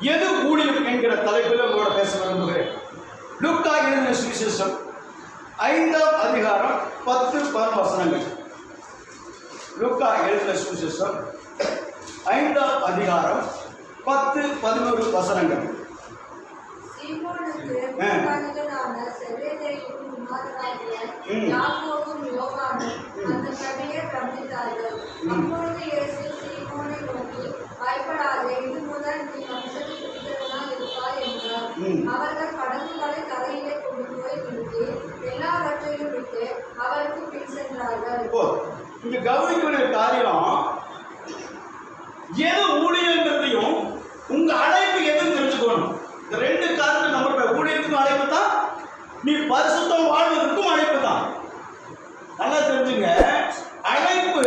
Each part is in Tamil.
எது ஊழியம் என்கிற தலைப்பில் உங்களோட பேச விரும்புகிறேன். லுக்கா எழுதின சுவிசேஷம் ஐந்தாம் அதிகாரம் பத்து பதினொன்று வசனங்கள். லுக்கா எழுதின சுவிசேஷம் ஐந்தாம் அதிகாரம் பத்து பதினோரு வசனங்கள். அந்த கதையை கவனித்தார்கள். ம். அப்பொழுது இயேசு சீமோனை நோக்கி, பயப்படாதே, இது முதல் நீ புத்திரனாய் இருப்பாய் என்றார். அவர்கள் படகுகளை கரையிலே கொண்டு போய் நிறுத்தி, எல்லாவற்றையும் விட்டு அவருக்கு பின் சென்றார்கள். இங்க கவனிக்க வேண்டிய காரியம் எது ஊழியங்கிறதையும் உங்க அழைப்பு எதுன்னு தெரிஞ்சுக்கணும் இந்த ரெண்டு காரணம் நம்ம ஊழியத்துக்கும் அழைப்பு தான் நீ பரிசுத்தம் வாழ்வதற்கும் அழைப்பு தான் நல்லா தெரிஞ்சுங்க அழைப்பு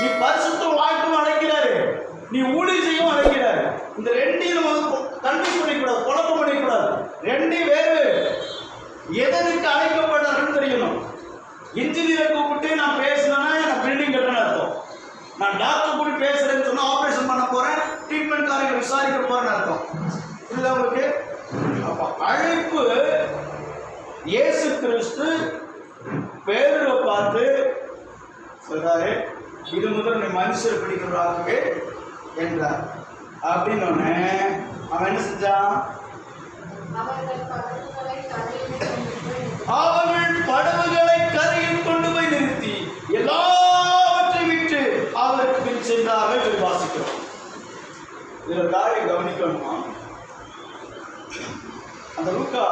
நீ பரிசுத்தம் வாழ்க்கும் அழைக்கிறாரு நீ ஊழியம் செய்யவும் அழைக்கிறாரு இந்த ரெண்டையும் நம்ம கன்ஃபியூஸ் பண்ணிக்கூடாது குழப்பம் பண்ணிக்கூடாது ரெண்டையும் வேறு வேறு எதற்கு அழைக்கப்பட்டாருன்னு தெரியணும் இன்ஜினியரை கூப்பிட்டு நான் பேசினேன்னா நான் பில்டிங் கட்டுறேன்னு அர்த்தம் நான் டாக்டர் கூட பேசுறேன்னு சொன்னா ஆபரேஷன் பண்ண போறேன் ட்ரீட்மெண்ட் காரியங்கள் விசாரிக்க போறேன்னு அர்த்தம் இல்லை உங்களுக்கு அப்ப அழைப்பு இயேசு கிறிஸ்து பேதுருவை பார்த்து சொல்றாரு இது முதல் நீ மனுஷர் பிடிக்கிறவராகவே என்றார். அப்படின்னு உடனே அவன் என்ன செஞ்சான்? அவர்கள் படவுகளை கொண்டு போய் நிறுத்தி, கரையில் கொண்டு போய் நிறுத்தி எல்லாவற்றையும் விட்டு அவருக்கு பின் சென்றார்கள் வாசிக்கிறோம். இதில் காரியம் கவனிக்கணுமா? அந்த லூக்கா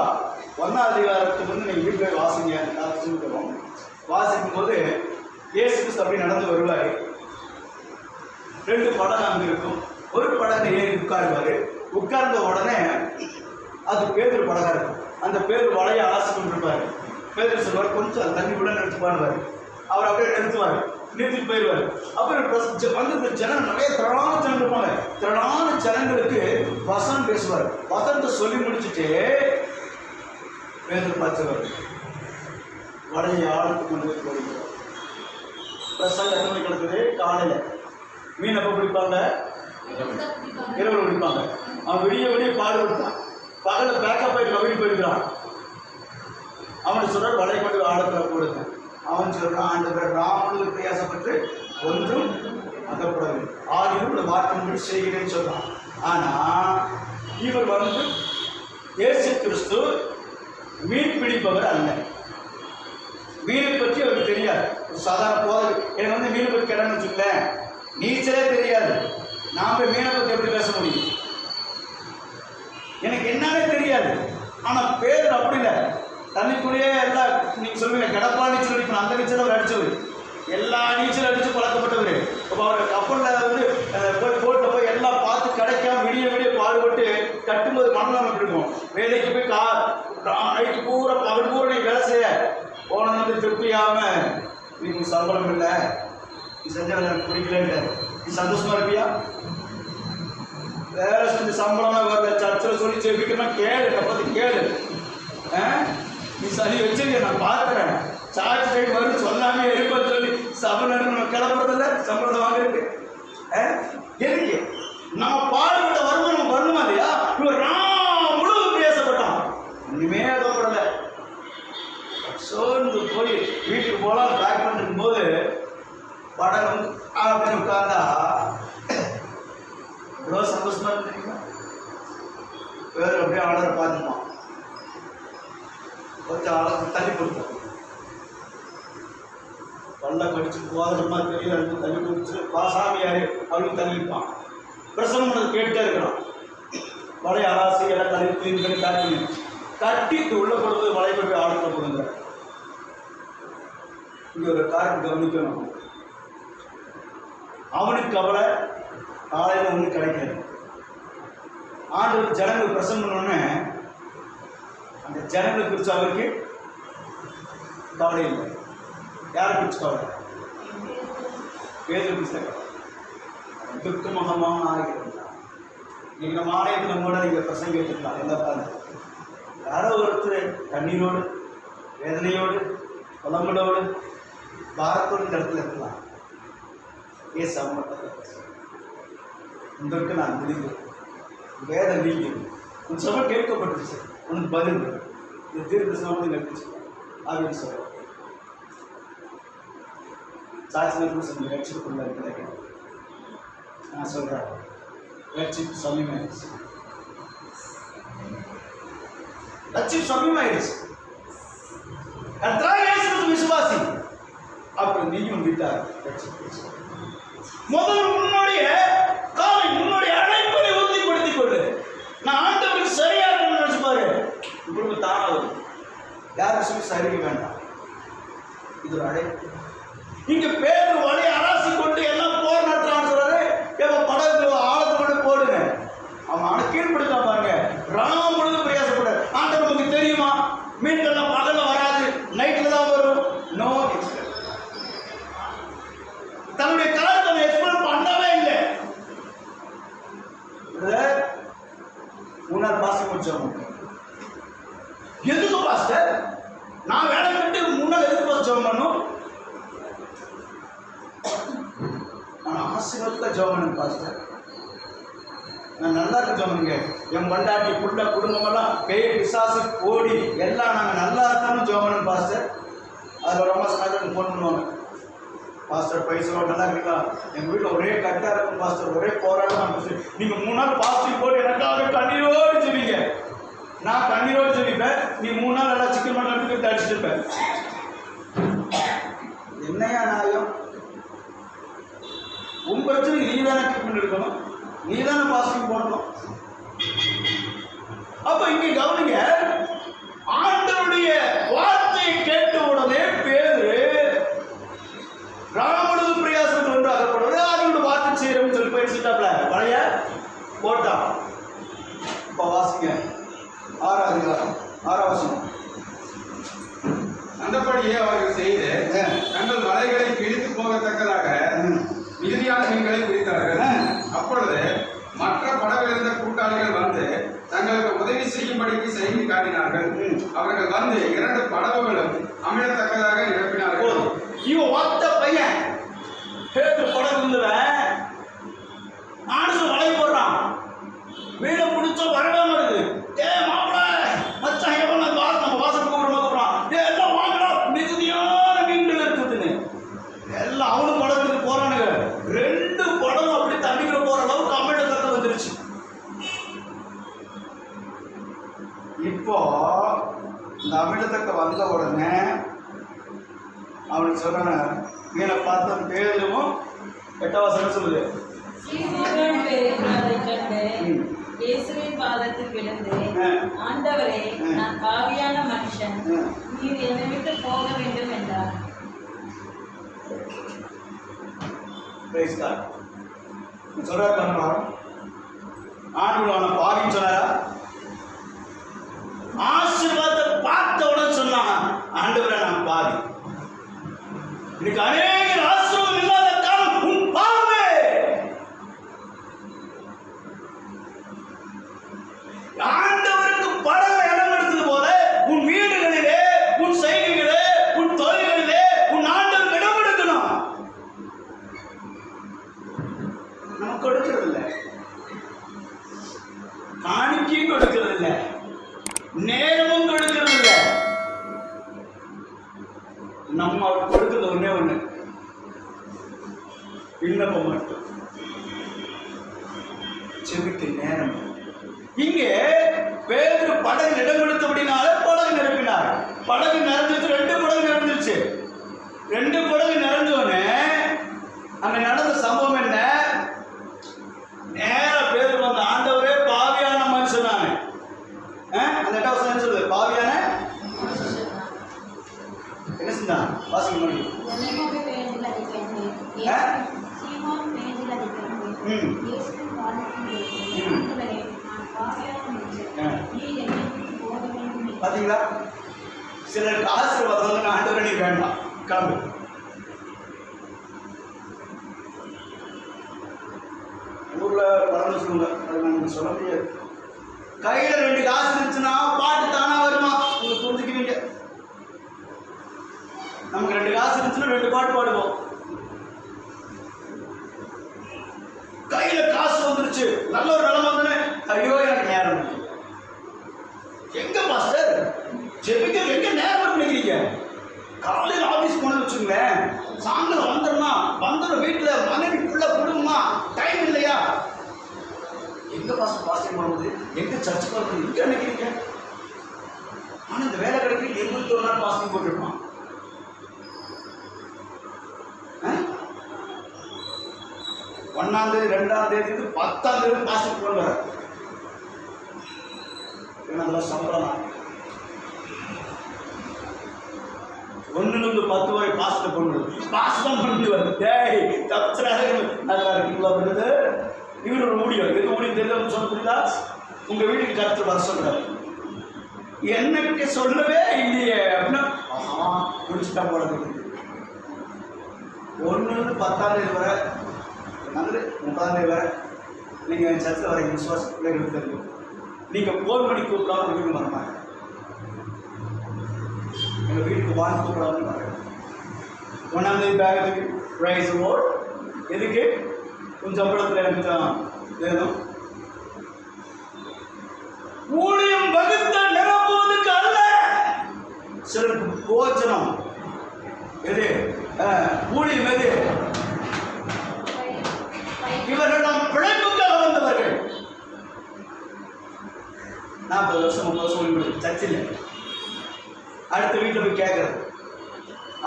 ஒன்னாம் அதிகாரத்துக்கு வந்து நீங்க வீட்டில் வாசிங்க. சொல்லிக்கிறோம் வாசிக்கும் போது இயேசு அப்படி நடந்து வருவார். ரெண்டு படம் அங்கே இருக்கும். ஒரு படகு ஏறி உட்காருவார். உட்கார்ந்த உடனே அது பேதர் படகா இருக்கும். அந்த பேர் வலையை அலாசி கொண்டிருப்பார். பேதர் சொல்வார் கொஞ்சம் தண்ணி கூட நிறுத்துப்பாடுவார் அவர் அப்படியே நிறுத்துவார். நிறுத்தி போயிடுவார் அப்புறம் வந்து இந்த ஜனம் நிறைய திரளான ஜனம் இருப்பாங்க. திரளான ஜனங்களுக்கு வசனம் பேசுவார். வசனத்தை சொல்லி முடிச்சுட்டு வேதம் பார்த்துவார் வலையை ஆளுக்கு கொண்டு போய் போடுகிறார். பிரசங்க எத்தனை மணிக்கு கிடக்குது காலையில். மீன் எப்போ பிடிப்பாங்க? இரவு பிடிப்பாங்க. அவன் விடிய விடிய பாடுபடுத்தான் பகல பேக்கப் ஆகிட்டு கபடி போயிருக்கிறான். அவனை சொல்கிறார் வலை கொண்டு ஆழத்துல போடுங்க. அவன் சொல்றான் ஆண்டவர் ராமனுக்கு பிரயாசப்பட்டு ஒன்றும் அகப்படவில்லை. ஆகியும் இந்த வார்த்தை முடி செய்கிறேன்னு சொல்றான். ஆனா இவர் வந்து இயேசு கிறிஸ்து மீன் பிடிப்பவர் அல்ல. மீனை பற்றி அவருக்கு தெரியாது. ஒரு சாதாரண போதை. எனக்கு வந்து மீனை பற்றி கேட்டான்னு வச்சுக்கலேன் நீச்சலே தெரியாது. நான் போய் மீனை பற்றி எப்படி பேச முடியும்? எனக்கு என்னன்னே தெரியாது. ஆனால் பேர் அப்படி இல்லை. தண்ணிக்குள்ளேயே எல்லாம் நீங்கள் சொல்லுவீங்க கடப்பா நீச்சல் அடிக்கணும் அந்த நீச்சல் அவர் அடிச்சவர். எல்லா நீச்சல் அடித்து பழக்கப்பட்டவர். அப்போ அவர் கப்பலில் வந்து போய் போட்டில் போய் எல்லாம் பார்த்து கிடைக்காம விடிய விடிய பாடுபட்டு கட்டும்போது மனநலம் இருக்கும்? வேலைக்கு போய் கா நைட்டு பூரா அவர் பூரா நீ வேலை செய்ய. போனது திருப்தியாம நீங்க சம்பளம் இல்லை. நீ செஞ்ச வேலை எனக்கு பிடிக்கலன்ட்டு. நீ சந்தோஷமா இருப்பியா? வேலை செஞ்சு சம்பளம் சர்ச்சில் சொல்லி செபிக்கணும் கேளு. என்னை கேளு. ஆ? நீ சரி வச்சிருக்க நான் பார்க்குறேன். சார்ஜ் டைம் வரும் சொல்லாமே இருப்ப சொல்லி சபை நம்ம கிளம்புறதில்ல சம்பளம் வாங்குறதுக்கு. எதுக்கு? நான் பாடுபட்ட வர வரணுமா இல்லையா இவர் நான் முழு பேசப்பட்டான் இனிமே அதோடல சோர்ந்து போய் வீட்டுக்கு போகலாம் பேக் பண்ணிருக்கும் போது படம் வந்து அப்படின்னு உட்கார்ந்தா எவ்வளோ சந்தோஷமா இருக்கு தெரியுமா பேர் அப்படியே ஆர்டரை பார்த்துப்பான் கொஞ்சம் ஆளை தள்ளி கொடுத்தோம் பல்ல கடிச்சு போதமா தெரியல ரெண்டு தள்ளி கொடுத்து பாசாமியாரு அவளும் தள்ளிப்பான் பிரசனம் பண்ணது கேட்டே இருக்கிறான் வலை அலாசி எல்லாம் தள்ளி க்ளீன் பண்ணி பேக் பண்ணி கட்டி உள்ள கொண்டு போய் ஆர்டர் கொடுங்க. இங்க ஒரு காரியம் கவனிக்கணும். அவனுக்கு கவலை காலையில் ஒன்றும் கிடைக்காது. ஆண்டவர் ஜனங்கள் பிரசன்னம் பண்ணோடனே அந்த ஜனங்களை குறித்து அவருக்கு கவலை இல்லை. யாரை குறித்து கவலை? பேதர் குறித்த கவலை. துக்க முகமாக ஆகிறார் நீங்கள் நம்ம ஆலயத்தில் நம்மோட நீங்கள் பிரசங்க கேட்டுக்கலாம் எந்த பாருங்க யாரோ ஒருத்தர் கண்ணீரோடு வேதனையோடு புலம்பலோடு பாரத்தோடு இந்த இடத்துல இருக்கலாம் ஏ சம்பந்தத்தில் உங்களுக்கு நான் முடிந்தேன் வேதம் நீங்கியது உன் சபை கேட்கப்பட்டுச்சு உனக்கு பதில் இந்த தீர்க்க சமத்தை நடந்துச்சு அப்படின்னு சொல்ல சாட்சி சொல்லி ரட்சிப்புக்குள்ள கிடைக்கும் நான் சொல்கிறேன் ரட்சிப்பு சமயமாயிடுச்சு லட்சியம் சமயமாயிடுச்சு கர்த்தராகிய இயேசு கிறிஸ்து விசுவாசி அப்புறம் நீயும் விட்டார் முதல் உன்னுடைய காலை உன்னுடைய அழைப்பை உறுதிப்படுத்திக் கொள்ளு நான் ஆண்டவருக்கு சரியா இருக்கணும்னு நினைச்சு பாரு இப்படி தானாவது யாரும் சொல்லி சரிக்க வேண்டாம் இது ஒரு அழைப்பு இங்க பேரு வழி அராசி கொண்டு எல்லாம் போர் நடத்துறான்னு சொல்றாரு ஏதோ படகு ஆழத்து கொண்டு போடுங்க அவன் அவனை கீழ்படுத்தான் பாருங்க ராம் முழுது பிரயாசப்பட ஆண்டவர் நமக்கு தெரியுமா மீன்கள்லாம் பகல்ல வராது நைட்ல தான் வரும் நோ தன்னுடைய காலத்தை அவன் எக்ஸ்பிளைன் பண்ணவே இல்லை பிரதர், முன்னாள் பாஸ்டர் கொஞ்சம் எதுக்கு பாஸ்டர் நான் வேலை விட்டு முன்னால் எதுக்கு பாஸ்டர் ஜெபம் பண்ணும் நான் ஆசீர்வாதத்தில் பாஸ்டர் நான் நல்லா இருக்க ஜெபம்ங்க என் பண்டாட்டி புள்ள குடும்பமெல்லாம் பேய் பிசாசு ஓடி எல்லாம் நாங்கள் நல்லா இருக்கணும் ஜெபம் பாஸ்டர் அதில் ரொம்ப சாயந்தரம் ஃபோன் பண்ணுவாங்க. பாஸ்டர் பைசா நல்லா இருக்கா எங்கள் வீட்டில் ஒரே கட்டாக இருக்கும் பாஸ்டர் ஒரே போராட்டம் இருந்துச்சு நீங்கள் மூணு நாள் பாஸ்டிங் போட்டு எனக்காக கண்ணீரோடு சொல்லிங்க நான் கண்ணீரோடு சொல்லிப்பேன் நீ மூணு நாள் நல்லா சிக்கன் மட்டன் தடிச்சிருப்பேன் அடிச்சிருப்பேன் என்னையா நாயம் உன் பிரச்சனை நீ தானே ட்ரீட்மெண்ட் எடுக்கணும் நீ தானே பாசிட்டிவ் போடணும் அப்ப இங்க கவனிங்க ஆண்டவருடைய வார்த்தையை கேட்ட உடனே பேரு ராமனது பிரயாசம் ஒன்று அகப்படுவது அதோட வார்த்தை செய்யறோம்னு சொல்லி போயிடுச்சுட்டாப்ல பழைய போட்டான் இப்போ வாசிங்க ஆறாவது அதிகாரம் ஆறாவது வசனம். அந்தபடியே அவர்கள் செய்து. தங்கள் வலைகளை கிழித்து போகத்தக்கதாக. மிகுதியான மீன்களை பிடித்தார்கள் அப்பொழுது மற்ற படவிருந்த இருந்த கூட்டாளிகள் வந்து தங்களுக்கு உதவி செய்யும்படிக்கு செய்தி காட்டினார்கள். அவர்கள் வந்து இரண்டு படவுகளும் அமிழத்தக்கதாக நிரப்பினார்கள். போதும். இவன் ஒத்த பையன். பேருக்கு படம் இருந்தவன் ஆனசு வலை போடுறான். வீடு பிடிச்ச வரவே மாட்டுது ஏ மாப்பிள மச்சான் எவன் அந்த வாசம் நம்ம வாசல் கூப்பிடுற கூப்பிடுறான் ஏ எல்லாம் வாங்கடா மிகுதியான மீன்கள் இருக்குதுன்னு எல்லாம் அவனும் படத்துக்கு போறானுங்க ரெண்டு படம் அப்படி தண்ணிக்குள்ள போற அளவுக்கு அமிழ்த தக்க வந்துருச்சு இப்போ இந்த அமிழ்தத்தக்க வந்த உடனே அவனுக்கு சொன்ன மீனை பார்த்த பேரும் எட்டாவது சொல்லுது. இயேசுவின் பாதத்தில் விழுந்து. ஆண்டவரே. நான் பாவியான மனுஷன். நீர் என்னை விட்டு போக வேண்டும் என்றார். சொல்றாரு ஆண்டு பாவின்னு சொன்னாரா ஆசீர்வாதத்தை பார்த்த உடனே சொன்னான் ஆண்டவரை நான் பாவி. இன்னைக்கு அநேக ஆசீர்வாதம் இல்லாத காரணம் உன் பாவமே ஆண்டவருக்கு படக இடம் எடுத்தது போல உன் வீடுகளிலே உன் செய்கைகளே உன் தொழில்களிலே உன் ஆண்டவருக்கு இடம் எடுக்கணும் நமக்கு கொடுக்கிறது இல்லை காணிக்கையும் கொடுக்கிறது இல்லை நேரமும் கொடுக்கிறது இல்லை நம்ம அவர் கொடுக்கிறது ஒண்ணே ஒண்ணு விண்ணப்பம் மட்டும் செவிக்கு நேரம் இங்கே பேருக்கு படகு இடம் கொடுத்தபடினால படகு நிரப்பினார் படகு நிறைஞ்சிச்சு ரெண்டு படகு நிறைஞ்சிருச்சு ரெண்டு படகு நிறைஞ்சோடனே அங்க நடந்த சம்பவம் என்ன நேரா பேர் வந்த ஆண்டவரே பாவியான மனுஷன் நானு ஆ? அந்த எட்டாவது வசனம் என்ன சொல்லுது பாவியான என்ன செஞ்சான் வாசிக்க முடியும் சீமோன் பேரில் அதை கண்டு ஆ? சீமோன் பேரில் அதை கண்டு ம். இயேசுவின் பாதத்தில் விழுந்து, ம். ஆண்டவரே நான் பாவியான மனுஷன் ஆ. நீர் என்னை விட்டு போக வேண்டும் என்றார். பாத்தீங்களா? சிலருக்கு ஆசீர்வாதம் வந்து ஆண்டவரே நீ வேண்டாம். கிளம்பு. ஊர்ல படம் சொல்லுங்க. அது நான் சொல்ல முடியாது. கையில ரெண்டு காசு இருந்துச்சுன்னா பாட்டு தானா வருமா? நீங்க புரிஞ்சுக்குவீங்க நமக்கு ரெண்டு காசு இருந்துச்சுன்னா ரெண்டு பாட்டு பாடுவோம். கையில காசு வந்துருச்சு. நல்ல ஒரு நிலம் வந்தனே ஐயோ எனக்கு நேரம் எங்க மாஸ்டர் ஜெபிக்க எங்க நேரம் நினைக்கிறீங்க? காலையில் ஆஃபீஸ் போன வச்சுங்களேன் சாயந்தரம் வந்துடனா வந்துடும் வீட்டில் மனைவி பிள்ளை குடும்பமா டைம் இல்லையா? எங்க பாஸ்டர் பாஸ்டிங் பண்ணுவது எங்க சர்ச் பண்ணுறது எங்க நினைக்கிறீங்க? ஆனால் இந்த வேலை கிடைக்கல எங்களுக்கு ஒரு நாள் பாஸ்டிங் போட்டுருப்பான். ஒன்னாம் தேதி ரெண்டாம் தேதி பத்தாம் தேதி பாஸ்டிங் கொண்டு வர அதெல்லாம் சம்பளம் தான். ஒண்ணுல இருந்து பத்து வரை பாஸ்ட் கொண்டு பாஸ் தான் வருது டேய் தப்பிச்சராக நல்லா இருக்குங்களா பண்ணுது இவரு ஒரு முடியும் எது முடியும் தெரிஞ்சவங்க சொல்ல புரியுதா உங்க வீட்டுக்கு கருத்து வர சொல்றாரு என்னகிட்ட சொல்லவே இல்லையே. அப்படின்னா ஆஹா முடிச்சுட்டா போறது ஒன்றுலேருந்து பத்தாம் தேதி வரை நல்லது முப்பதாம் நீங்கள் வரை சர்ச்சில் வர விசுவாச பிள்ளைகளுக்கு தெரியும் நீங்கள் ஃபோன் பண்ணி கூப்பிடாம வீட்டுக்கு வர எங்கள் வீட்டுக்கு வாங்க கூப்பிடாமல் வரேன் ஒன்றாம் தேதி பேகத்துக்கு ப்ரைஸ் ஓட் எதுக்கு கொஞ்சம் சம்பளத்தில் எனக்கு தான் வேணும். ஊழியம் வகுத்த நிரப்புவதற்கு அல்ல. சிலருக்கு போச்சனம் எது? ஊழியம் எது? இவர்கள் நாம் பிழைப்புக்காக வந்தவர்கள் நாற்பது வருஷம் முப்பது வருஷம் ஊழியம் சர்ச்சில். அடுத்த வீட்டில் போய் கேட்கறது.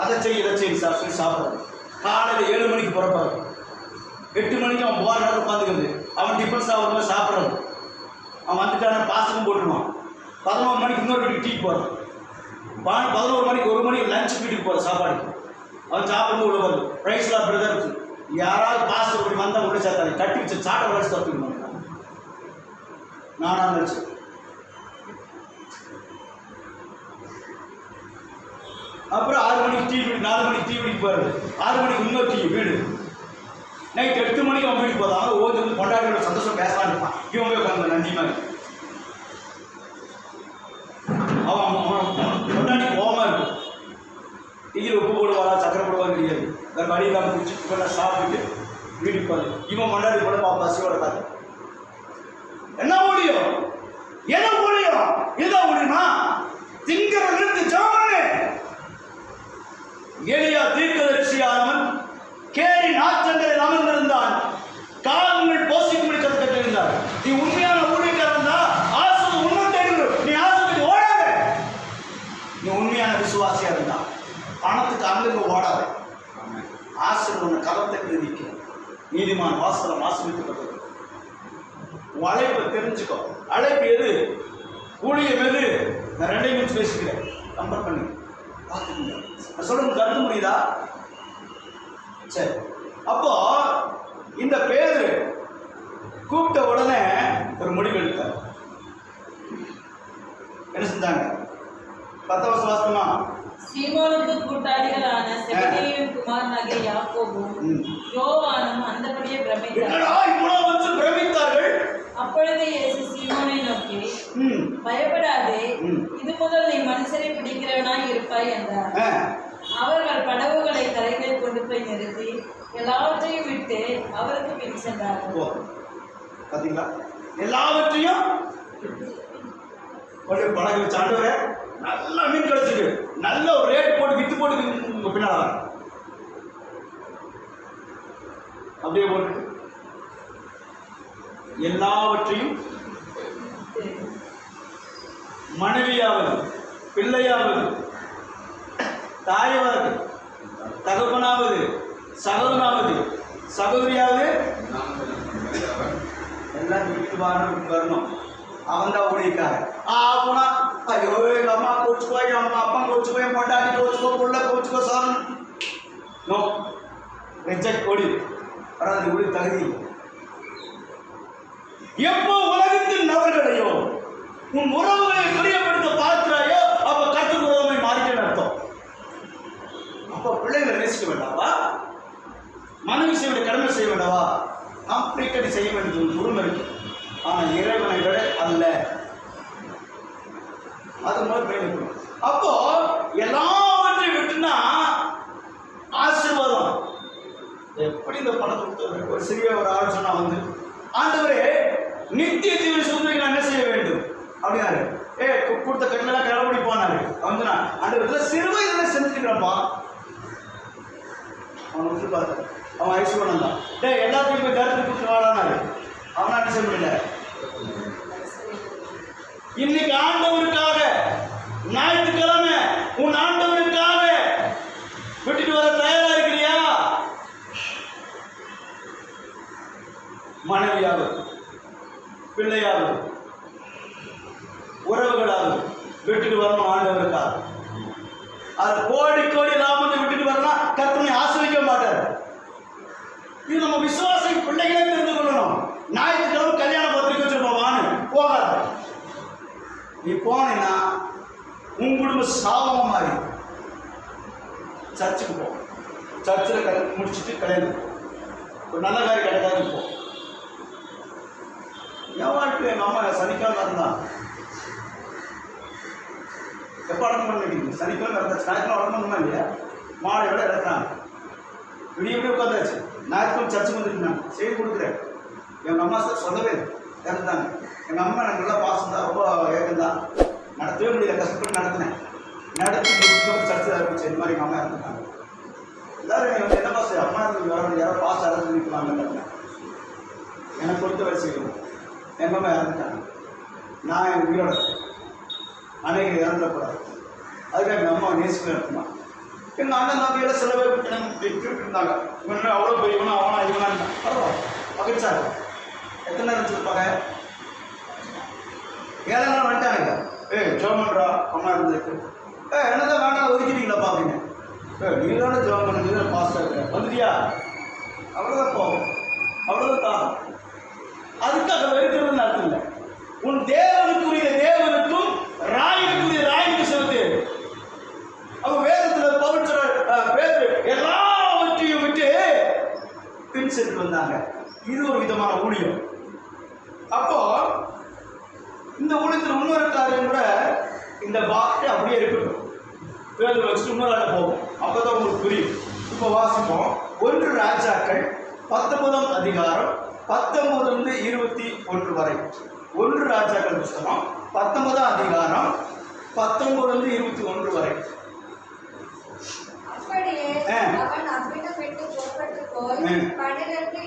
அதை செய் இதை செய் சார் சொல்லி சாப்பிட்றது. காலையில் ஏழு மணிக்கு புறப்படுறது. எட்டு மணிக்கு அவன் போகிற நேரம் உட்காந்துக்கிறது அவன் டிஃபன் சாப்பிட்றது சாப்பிட்றது. அவன் வந்துட்டான பாசகம் போட்டுருவான். பதினோரு மணிக்கு இன்னொரு வீட்டுக்கு டீ போகிறான் பா பதினோரு மணிக்கு ஒரு மணிக்கு லஞ்ச் வீட்டுக்கு போகிற சாப்பாடு. அவன் சாப்பிடும்போது உள்ள வருது. ரைஸ்லாம் பிரதர் யாராவது பாஸ்டர் இப்படி வந்தால் உள்ள சேர்த்தாரு கட்டி வச்சு சாட்டை வச்சு தப்பிக்கணும் நானாக வச்சு அப்புறம் ஆறு மணிக்கு டீ வீடு நாலு மணிக்கு டீ வீட்டுக்கு போகிறது ஆறு மணிக்கு இன்னொரு டீ வீடு. நைட் எட்டு மணிக்கு அவன் வீட்டுக்கு போதான் அவன் ஓடி வந்து சந்தோஷம் பேசலாம் இருப்பான். இவன் போய் உட்காந்து நன்றி மாதிரி. அவன் அவன் கொண்டாடி கோவமா இருக்கும் டீயில் உப்பு போடுவாரா சக்கரை போடுவாங்க தெரியாது. இந்த மணி இல்லாமல் குடிச்சிட்டு கொண்டா சாப்பிட்டுட்டு வீட்டுக்கு போகுது இவன் முன்னாடி கூட பாப்பா பசியோட பார்த்து என்ன முடியும் எதை முடியும் எதை முடியுமா திங்கிற நிறுத்து ஜாமன்னு எளியா தீர்க்கதரிசியானவன் கேரி நாற்றங்களில் அமர்ந்திருந்தான் காலங்கள் போசிக்கும்படி கற்றுக்கிட்டு இருந்தார் நீ உண்மையான ஊழியக்காரன் தான் ஆசை உண்மை தெரியும் நீ ஆசைக்கு ஓடாத நீ உண்மையான விசுவாசியா இருந்தா பணத்துக்கு அங்கங்க ஓடாத ஆமென். ஆசை உன்னை கலத்தை நிற்கும் நீதிமான் வாசலம் ஆசிரியப்பட்டது உன் அழைப்பை தெரிஞ்சுக்கோ அழைப்பு எது ஊழியம் எது நான் ரெண்டையும் வச்சு பேசிக்கிறேன் கம்பேர் பண்ணி பார்த்துக்கோங்க நான் சொல்றது கருத்து முடியுதா சரி அப்போ இந்த பேரு கூப்பிட்ட உடனே ஒரு முடிவு எடுத்தார் என்ன செஞ்சாங்க? பத்து வருஷம் வாசமா சீமோனுக்கு கூட்டாளிகளான செபதேவின் குமாரனாகிய யாக்கோபும் ம். யோவானும் அந்தபடியே பிரமித்தார் என்னடா இவ்வளவு வந்து பிரமித்தார்கள்? அப்பொழுது இயேசு சீமோனை நோக்கி பயப்படாதே. இது முதல் நீ மனுஷரை பிடிக்கிறவனாய் இருப்பாய் என்றார். அவர்கள் படகுகளை கரைகளில் கொண்டு போய் நிறுத்தி எல்லாவற்றையும் விட்டு அவருக்கு பின் சென்றார்கள். போ. பார்த்தீங்களா எல்லாவற்றையும் கொண்டு பழக வச்சு ஆண்டவரே நல்ல மீன் கிடச்சிருக்கு. நல்ல ஒரு ரேட் போட்டு வித்து போட்டு உங்க பின்னால அப்படியே போட்டு எல்லாவற்றையும் மனைவியாவது பிள்ளையாவது தாயாவது தகப்பனாவது சகோதரனாவது சகோதரியாவது எல்லாம் வீட்டு வாரம் வரணும் அவன் தான் ஊழியக்காரன் ஆ ஐயோ எங்க அம்மா கோச்சுக்கோ எங்க அம்மா அப்பா கோச்சுக்கோ என் பொண்டாட்டி கோச்சுக்கோ புள்ள கோச்சுக்கோ சார் நோ ரிஜெக்ட் ஓடி வராது ஊழி தகுதி எப்போ உலகத்தின் நபர்களையோ உன் உறவுகளை பிரியப்படுத்த பார்க்கிறாயோ அப்ப கற்றுக்கு உறவை மாறிட்டேன்னு அர்த்தம் அப்ப பிள்ளைகளை நேசிக்க வேண்டாவா மனைவி செய்ய வேண்டிய கடமை செய்ய வேண்டாவா கம்ப்ளீட்டடி செய்ய வேண்டியது ஒரு உரிமை இருக்கு ஆனால் இறைவனை விட அல்ல. அது மாதிரி வேண்டும் அப்போ எல்லாவற்றையும் விட்டுனா ஆசீர்வாதம் எப்படி இந்த பணத்தை கொடுத்து ஒரு சிறிய ஒரு ஆலோசனை வந்து ஆண்டவரே நித்திய ஜீவ சுந்தரி நான் என்ன செய்ய வேண்டும்? அப்படின்னாரு. ஏ கொடுத்த கண்ணெல்லாம் கடவுடி போனாரு அவங்க அந்த இடத்துல சிறுவை இதெல்லாம் செஞ்சுக்கிறான்ப்பா அவன் வந்து பார்த்தான் அவன் ஐஸ்வரன் தான். டே எல்லாத்தையும் போய் கருத்து கொடுத்து வாடானாரு. அவன் என்ன செய்ய முடியல? இன்னைக்கு ஆண்டவருக்காக ஞாயிற்றுக்கிழமை உன் ஆண்டவருக்காக விட்டுட்டு வர தயாரா இருக்கிறியா? மனைவியாகும் பிள்ளையாகும் உறவுகளாகும் விட்டுட்டு வரணும் ஆண்டவருக்காக. அது கோடி கோடி லாபத்தை விட்டுட்டு வரலாம். கத்தனை ஆசிரிக்க மாட்டார் இது நம்ம விசுவாசம் பிள்ளைகளே தெரிந்து கொள்ளணும் ஞாயிற்றுக்கிழமை கல்யாண பத்திரிக்கை வச்சிருப்போம் வான்னு போகாத நீ போனேன்னா உன் குடும்ப சாபமாக மாறி சர்ச்சுக்கு போ. சர்ச்சில் கல் முடிச்சுட்டு கல்யாணம் ஒரு நல்ல காரியம் கிடைக்காது போ. என் வாழ்க்கை எங்கள் அம்மா சனிக்கிழமை இருந்தான் எப்போ அடக்கம் பண்ணிட்டீங்க சனிக்கிழமை இருந்தாச்சு ஞாயிற்றுக்கிழமை அடக்கம் பண்ணுமா இல்லையா? மாலை விட இறக்குறாங்க விடிய விடிய உட்காந்தாச்சு. ஞாயிற்றுக்கிழமை சர்ச்சுக்கு வந்துருந்தாங்க செய்தி கொடுக்குறேன். எங்கள் அம்மா சார் சொல்லவே இறந்தாங்க எங்கள் அம்மா எனக்கு நல்லா பாசம் தான் ரொம்ப ஏக்கம் தான் நடத்தவே முடியல கஷ்டப்பட்டு நடத்தினேன். நடத்தி முடிச்சு சர்ச்சில் இருந்துச்சு இந்த மாதிரி எங்கள் அம்மா இறந்துட்டாங்க. எல்லாரும் வந்து என்ன பாசம் அம்மா இருந்து வர யாரோ பாஸ் இறந்து நிற்கலாங்க எனக்கு பொறுத்த வரை செய்யணும் எங்கள் அம்மா இறந்துட்டாங்க. நான் என் உயிரோட அன்னைக்கு இறந்துடக்கூடாது அதுக்காக எங்கள் அம்மா நேசிக்க இருக்குமா? எங்கள் அண்ணன் தம்பியெல்லாம் சில பேர் எனக்கு இருந்தாங்க. இவன் அவ்வளோ போய் இவனா அவனா இவனா பரவாயில்ல மகிழ்ச்சாங்க எத்தனை நேரம் வச்சுருப்பாங்க? ஏழை நாள் வந்துட்டாங்க ஏய் ஜோம் அம்மா இருந்ததுக்கு ஏ என்னதான் வேண்டாம் ஒதுக்கிட்டீங்களா பாப்பீங்க? ஏ நீங்கள் தானே ஜோம் பண்ணுறது பாஸ்டாக இருக்கிற வந்துட்டியா? அவ்வளோதான் போகும் அவ்வளோதான் தான் அதுக்காக வெறுக்கிறது அர்த்தம் இல்லை. உன் தேவனுக்குரிய தேவனுக்கும் ராயனுக்குரிய ராயனுக்கு செலுத்து. அவங்க வேதத்தில் பவித்திர பேரு எல்லாவற்றையும் விட்டு பின் சென்று வந்தாங்க. இது ஒரு விதமான ஊழியம். அப்போ இந்த ஊழியத்தில் காரியம் கூட இந்த வார்த்தை அப்படியே இருக்கட்டும். பேரில் வச்சுட்டு இன்னொரு ஆள் போகும் அப்பதான் உங்களுக்கு புரியும். இப்போ வாசிப்போம். ஒன்று ராஜாக்கள் பத்தொன்பதாம் அதிகாரம் பத்தொன்பதுலேருந்து இருபத்தி ஒன்று வரை. ஒன்று ராஜாக்கள் புஸ்தகம் பத்தொன்பதாம் அதிகாரம் பத்தொன்பதுலேருந்து இருபத்தி ஒன்று வரை. பன்னிரண்டு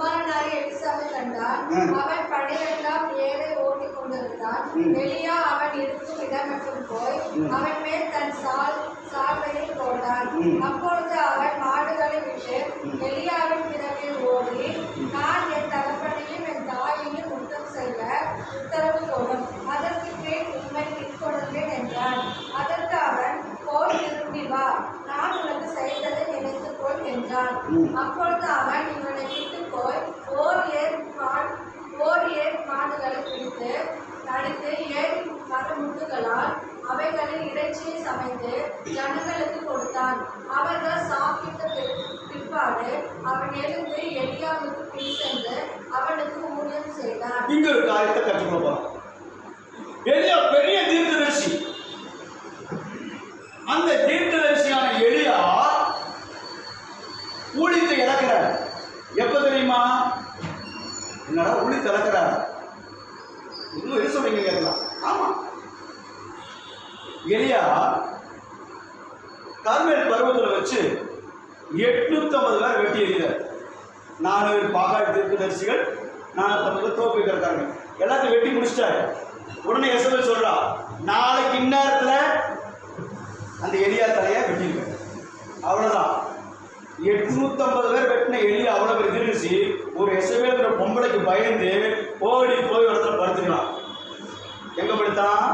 குமாரனாரி எலிசாவை கண்டான். அவன் பன்னிரெண்டாம் ஏரை ஓட்டிக் கொண்டிருந்தான். எலியா அவன் இருக்கும் இடம் மட்டும் போய். அவன் மேல் தன் சால் சால்வையை போட்டான். அப்பொழுது அவன் மாடுகளை விட்டு. எலியாவின் பிறகில் ஓடி நான் என் தகப்பனையும் என் தாயையும் முத்தம் செய்ய உத்தரவு கொடும் அதற்கு பின் உண்மை பின்தொடர்ந்தேன் என்றான் அதற்கு அவன் போய் திரும்பி வா நான் உனக்கு செய்ததை நினைத்துக் கொள் என்றான். அப்பொழுது அவன் இவனை விட்டு போய் ஓர் ஏர் மாடு ஓர் ஏர் மாடுகளை பிடித்து அடித்து ஏரி மரமுட்டுகளால் அவைகளின் இறைச்சியை சமைத்து ஜனங்களுக்கு கொடுத்தான் அவர்கள் சாப்பிட்ட பிற்பாடு அவன் எழுந்து எலியாவுக்கு பின் சென்று அவனுக்கு ஊழியம் செய்தான். இங்க ஒரு காரியத்தை கற்றுக்கொள்ள எலியா பெரிய தீர்க்கதரிசி. அந்த தீர்க்கதரிசியான எலியா ஊழியத்தை இழக்கிறார். எப்ப தெரியுமா? என்னடா ஊழியத்தை இழக்கிறார்? இன்னும் எது சொல்றீங்க கேட்கலாம். ஆமா. எலியா கார்மேல் பருவத்தில் வச்சு எட்நூத்தம்பது பேர் வெட்டி எறிகிறார். பாகாய் பாகாள் தீர்க்கதரிசிகள் நானூற்றம்பது தோப்பு இருக்காங்க எல்லாத்தையும் வெட்டி முடிச்சிட்டாரு. உடனே எசபல் சொல்றா நாளைக்கு இந்நேரத்தில் அந்த எலியா தலையை வெட்டிருக்க அவ்வளோதான் எட்நூத்தம்பது பேர் வெட்டின எலி அவ்வளோ பேர் திருச்சி ஒரு எசபேல்ங்கிற பொம்பளைக்கு பயந்து ஓடி போய் இடத்துல படுத்துக்கலாம் எங்க படுத்தான்?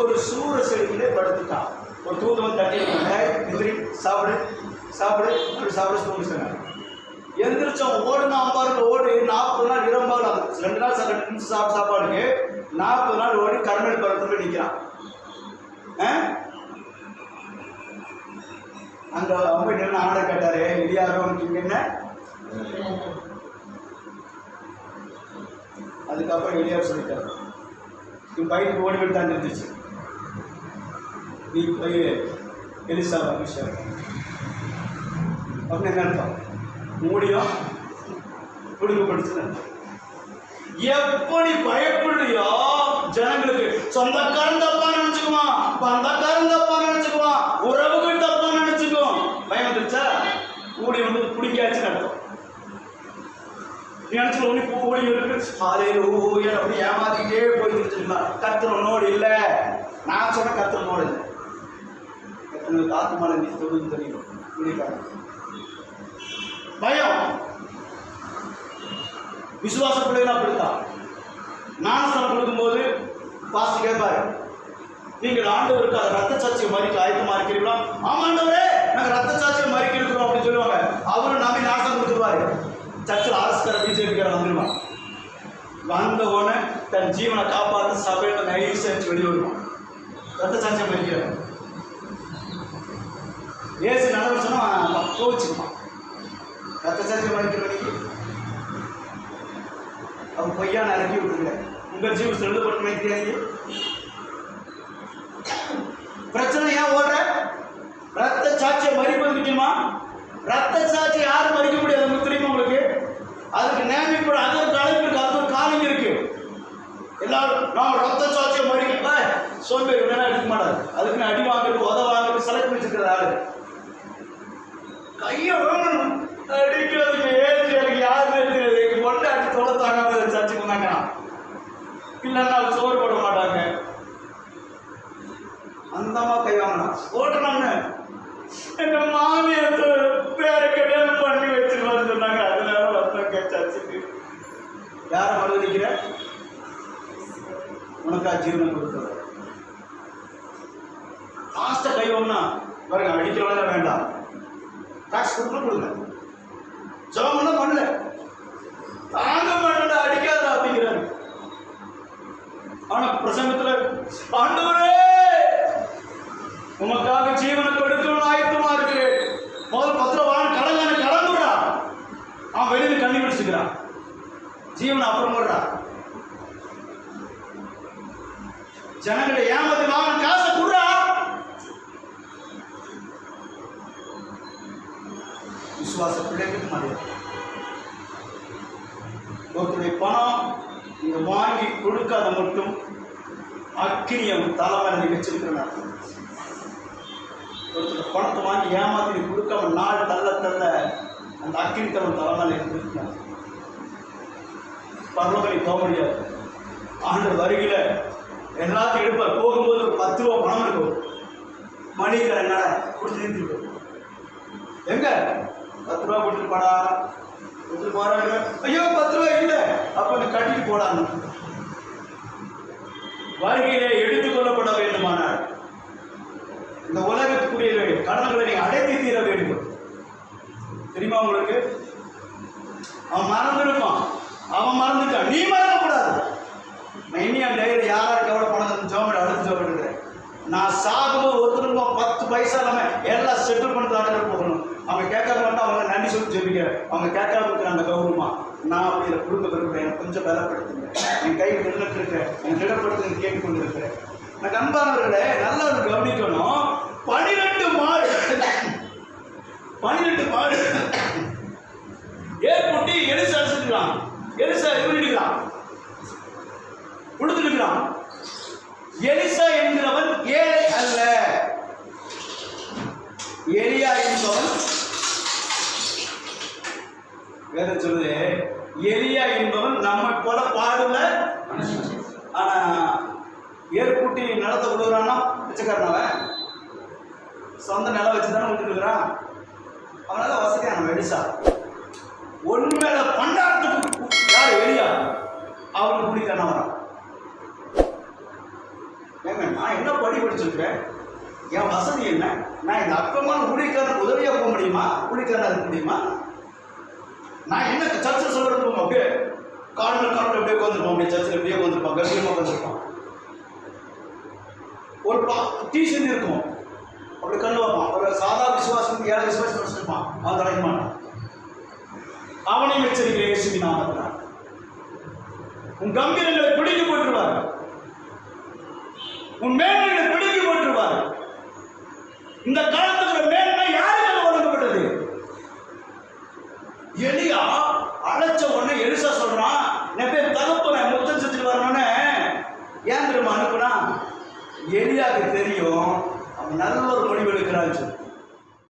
ஒரு சூர செடியிலே படுத்துட்டான். ஒரு தூதவன் தட்டி எந்திரி சாப்பிடு சாப்பிடு அப்படி சாப்பிட தூங்கிச்சாங்க எந்திரிச்சோம் ஓடுனா அம்பாருக்கு ஓடி நாற்பது நாள் இரம்பால் ரெண்டு நாள் சா- ரெண்டு நிமிஷம் சாப்பிட்டு சாப்பாடுக்கு நாற்பது நாள் ஓடி கர்மேல் பருவத்தில் போய் நிற்கிறான் ஆ? அங்க என்ன ஆர்டர் கேட்டாரு? இடியாரோ உனக்கு என்ன? அதுக்கப்புறம் எளியார் சொல்லிட்டாரு. இவன் பைக்கு ஓடி விட்டான் இருந்துச்சு நீ போய் எலிசா விஷயம் அப்படின்னு என்ன அர்த்தம்? மூடியும் குடும்பப்படுத்து எப்படி பயப்படுறியோ? ஜனங்களுக்கு சொந்தக்காரன் தப்பா நினைச்சுக்குவான் பந்தக்காரன் தப்பா நினைச்சுக்குவான் உறவுகள் தப்பா நினைச்சுக்குவோம் பயம் வந்துருச்சா? கூடி வந்து பிடிக்காச்சுன்னு அர்த்தம். நினைச்சு ஒண்ணு கூடி இருக்கு இருக்கு ஹalleluya அப்படி ஏமாத்திட்டே இருந்தான் இருந்துச்சுங்களா கத்துறனோடு இல்ல. நான் சொன்ன கத்துறனோடு இல்லை. உங்களுக்கு காத்து மலை நீ தொழுது தெரியும் முடிக்காது பயம். விசுவாச பிள்ளைகள் அப்படித்தான். ஞானஸ்தானம் கொடுக்கும்போது பாஸ்ட் கேட்பாரு நீங்கள் ஆண்டவருக்கு அதை ரத்த சாட்சியை மறிக்க ஆயத்தமா இருக்கிறீங்களா ஆமாண்டவரே ஆண்டவரே ரத்த சாட்சியை மறிக்க இருக்கிறோம் அப்படின்னு சொல்லுவாங்க. அவரும் நம்பி நாசம் கொடுத்துருவாரு. சர்ச்சில் அரசுக்கார பிஜேபிக்கார வந்துருவான் வந்த உடனே தன் ஜீவனை காப்பாற்ற சபையில் நைவு செஞ்சு வெளியே வருவான். ரத்த சாட்சியை மறிக்கிறாங்க ஏசு நடந்து சொன்னா கோவிச்சுக்குவான் ரத்த சாட்சியை மறிக்கிற வரைக்கும். அவன் பொய்யான இறக்கி விட்டுருங்க உங்கள் ஜீவன் எழுதப்பட்டு நினைக்கிறீங்க பிரச்சனை ஏன் ஓடுற? ரத்த சாட்சியை மறிப்பது முக்கியமா ரத்த சாட்சி யாரும் மறிக்க முடியாது உங்களுக்கு தெரியுமா உங்களுக்கு அதுக்கு நேமிப்பட அது ஒரு அழைப்பு இருக்கு அது ஒரு காலம் இருக்கு எல்லாரும் நான் ரத்த சாட்சியை மறிக்க சோம்பேறி வேணா எடுக்க மாட்டாது அதுக்கு நான் அடி வாங்குறது உத வாங்குறது செலக்ட் வச்சுக்கிறது ஆளு கையை வாங்கணும் அடிக்கிறதுக்கு ஏஜ் எனக்கு யாருமே தெரியாது எங்க பொண்ணு அடி தொலை தாங்காம சர்ச்சுக்கு வந்தாங்கன்னா இல்லைன்னா சோறு போட மாட்டாங்க அந்த அம்மா கை வாங்கினா ஓட்டுறாங்க எங்க மாமியார் வேற கல்யாணம் பண்ணி வச்சிருவான்னு சொன்னாங்க அதனால வந்தாங்க சர்ச்சுக்கு யாரை மறுதளிக்கிற உனக்கா ஜீவனம் கொடுத்தவர் லாஸ்ட்டா கை வாங்கினா பாருங்க அடிக்கிறவங்க வேண்டாம் டாக்ஸ் கொடுக்க கொடுங்க ஜெபம் பண்ண பண்ணல தாங்க மாட்டா அடிக்காத அப்படிங்கிறாரு ஆனா பிரசங்கத்துல ஆண்டவரே உமக்காக ஜீவனை கொடுக்கணும் ஆயத்தமா இருக்கிறேன் முதல் பத்திரவான் கடங்கான கடங்குறா அவன் வெளியில கண்ணி பிடிச்சுக்கிறான் ஜீவனை அப்புறம் விடுறா ஜனங்களை ஏமாத்தி வாங்க காசை குடுறா. விசுவாச பிள்ளைகளுக்கு மரியாதை ஒருத்தருடைய பணம் நீங்க வாங்கி கொடுக்காத மட்டும் அக்கினியம் தலைமையில வச்சிருக்கிறார் ஒருத்தர் பணத்தை வாங்கி ஏமாத்தி நீ கொடுக்காம நாள் தள்ள தள்ள அந்த அக்கினி தவன் தலைமையில இருந்திருக்கணும் பரலோகம் நீ போக முடியாது ஆண்டு வருகிற எல்லாத்தையும் எடுப்பார். போகும்போது ஒரு பத்து ரூபா பணம் இருக்கும். மணிக்கிற என்ன கொடுத்து நிறுத்திருக்கும் எங்க? பத்து ரூபா கொடுத்துருப்பாடா கொடுத்து போறாங்க ஐயோ பத்து ரூபா இல்லை. அப்ப நீ கட்டிட்டு போடான்னு. வருகையிலே எடுத்துக்கொள்ளப்பட வேண்டுமானால் இந்த உலகத்துக்குரிய கடன்களை நீங்க அடைத்து தீர வேண்டும். தெரியுமா உங்களுக்கு? அவன் மறந்துருப்பான். அவன் மறந்துட்டான். நீ மறக்கக்கூடாது. நான் இனி என் டைரியில் யாராருக்கு எவ்வளோ பணம் தந்து ஜோமெண்ட் அடுத்து ஜோமெண்ட் நான் சாகும்போது ஒருத்தருக்கும் பத்து பைசா இல்லாமல் எல்லாம் செட்டில் பண்ணி போகணும். அவங்க கேட்காம வேண்டாம் அவங்க நன்றி சொல்லி ஜெபிக்க அவங்க கேட்காம இருக்கிறாங்க கௌரவமா? நான் அப்படி இதை கொடுக்க விரும்புகிறேன் எனக்கு கொஞ்சம் பலப்படுத்துங்க. என் கை நின்றுட்டு இருக்கிறேன் என் திடப்படுத்துங்க கேட்டுக்கொண்டு இருக்கிறேன் நான் அன்பானவர்களே நல்லா ஒரு கவனிக்கணும். பனிரெண்டு மாடு. பனிரெண்டு மாடு. ஏற்பட்டு எலிசா அடிச்சிருக்கிறான் எலிசா இருக்கிறான் கொடுத்துருக்கிறான் எலிசா என்கிறவன் ஏழை அல்ல. எலியா என்பவன் வேதம் சொல்லுது எலியா என்பவன் நம்மை போல பாடுல ஆனா ஏற்பூட்டி நிலத்தை விடுறான்னா பிச்சைக்காரன் சொந்த நிலம் வச்சு தானே விட்டுருக்கிறான் அவனால வசதியான எலிசா. உண்மையில பண்டாரத்துக்கு யார்? எலியா. அவனுக்கு குடிக்கான வரான் என்ன நான் என்ன படி படிச்சிருக்கிறேன் என் வசதி என்ன? நான் இந்த அற்பமான ஊழியக்காரன் உதவியா போக முடியுமா? ஊழியக்காரனா இருக்க முடியுமா? நான் என்ன சர்ச்சில் சொல்கிறது போங்க அப்படியே காலில் காலில் அப்படியே உட்காந்துருப்போம் அப்படியே சர்ச்சில் அப்படியே உட்காந்துருப்பான் கர்ப்பியமாக உட்காந்துருப்பான் ஒரு பா டீ இருக்கும் அப்படி கண்ணு வைப்பான் ஒரு சாதா விசுவாசம் ஏழை விசுவாசம் வச்சுருப்பான். அவன் தலைக்க மாட்டான். அவனையும் எச்சரிக்கிறேன் இயேசுவின் நாமத்தினால். உன் கம்பீரங்களை பிடிக்க போட்டுருவார் உன் மேன்மைகளை பிடுங்கி போட்டுருவார் இந்த காலத்துக்கு மேன்மை யாருக்கு வழங்கப்பட்டது எலியா அழைச்ச உடனே எலிசா சொல்றான் என் பேர் தகப்பன முத்தம் செஞ்சுட்டு வரணும்னு ஏன் எலியாவுக்கு தெரியும் அவன் நல்ல ஒரு முடிவு எடுக்கிறான்னு சொல்லி.